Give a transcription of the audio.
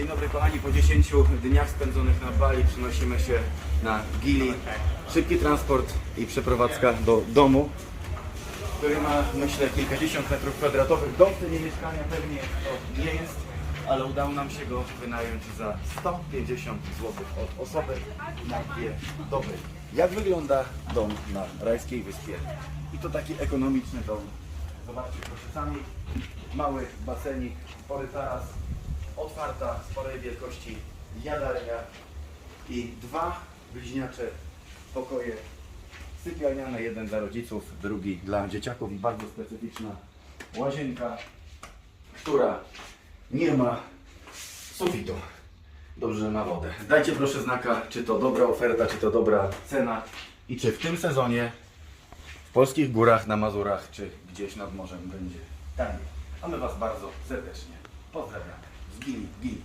Dzień dobry kochani, po 10 dniach spędzonych na Bali przenosimy się na Gili. Szybki transport i przeprowadzka do domu, który ma myślę kilkadziesiąt metrów kwadratowych. Dom to nie mieszkania pewnie to nie jest, ale udało nam się go wynająć za 150 zł od osoby na dwie doby. Jak wygląda dom na Rajskiej Wyspie? I to taki ekonomiczny dom. Zobaczcie proszę sami, mały basenik, spory taras, otwarta, sporej wielkości jadalnia i dwa bliźniacze pokoje sypialniane, jeden dla rodziców, drugi dla dzieciaków i bardzo specyficzna łazienka, która nie ma sufitu. Dobrze, ma wodę. Dajcie proszę znaka, czy to dobra oferta, czy to dobra cena i czy w tym sezonie w polskich górach, na Mazurach, czy gdzieś nad morzem będzie taniej. A my Was bardzo serdecznie pozdrawiamy. Z Gili, Gili.